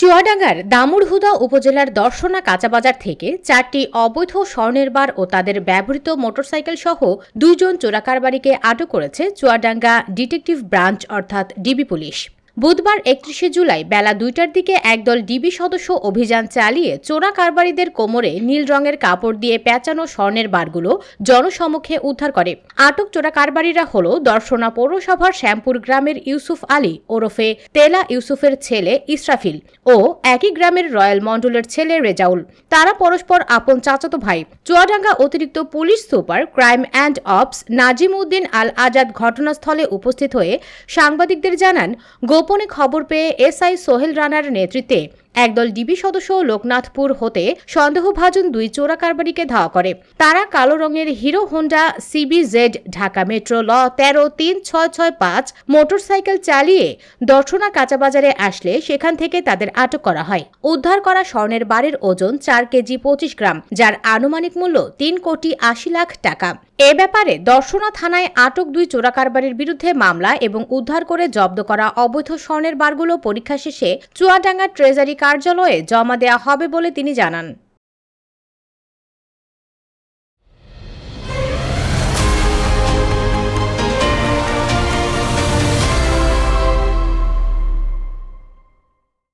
চুয়াডাঙ্গার দামুড়হুদা উপজেলার দর্শনা কাঁচাবাজার থেকে চারটি অবৈধ স্বর্ণের বার ও তাদের ব্যবহৃত মোটরসাইকেল সহ দুইজন চোরাকারবারিকে আটক করেছে চুয়াডাঙ্গা ডিটেকটিভ ব্রাঞ্চ, অর্থাৎ ডিবি পুলিশ। বুধবার একত্রিশে জুলাই বেলা দুইটার দিকে একদল ডিবি সদস্য অভিযান চালিয়ে চোরা কারবারিদের কোমরে নীল রঙের কাপড় দিয়ে পেঁচানো স্বর্ণের বারগুলো জনসমক্ষে উদ্ধার করে। আটক চোরা কারবারিরা হল দর্শনা পৌরসভার শ্যামপুর গ্রামের ইউসুফ আলী ওরফে তেলা ইউসুফের ছেলে ইসরাফিল ও একই গ্রামের রয়্যাল মন্ডলের ছেলে রেজাউল। তারা পরস্পর আপন চাচাতো ভাই। চুয়াডাঙ্গা অতিরিক্ত police super crime and ops Nazim Uddin Al Azad ঘটনাস্থলে উপস্থিত হয়ে সাংবাদিকদের জানান, গোপনে খবর পেয়ে এসআই সোহেল রানার নেতৃত্বে একদল ডিবি সদস্য লোকনাথপুর হতে সন্দেহভাজন দুই চোরা কারবারিকে ধাওয়া করে। তারা কালো রঙের Hero Honda CB Z Dhaka metro ল তেরো তিন ছয় ছয় পাঁচ মোটরসাইকেল চালিয়ে দর্শনা কাঁচাবাজারে আসলে সেখান থেকে তাদের আটক করা হয়। উদ্ধার করা স্বর্ণের বারের ওজন চার কেজি পঁচিশ গ্রাম, যার আনুমানিক মূল্য তিন কোটি আশি লাখ টাকা। এ ব্যাপারে দর্শনা থানায় আটক দুই চোরাকারবারির বিরুদ্ধে মামলা এবং উদ্ধার করে জব্দ করা অবৈধ স্বর্ণের বারগুলো পরীক্ষা শেষে চুয়াডাঙ্গা ট্রেজারি কার্যালয়ে জমা দেয়া হবে বলে তিনি জানান।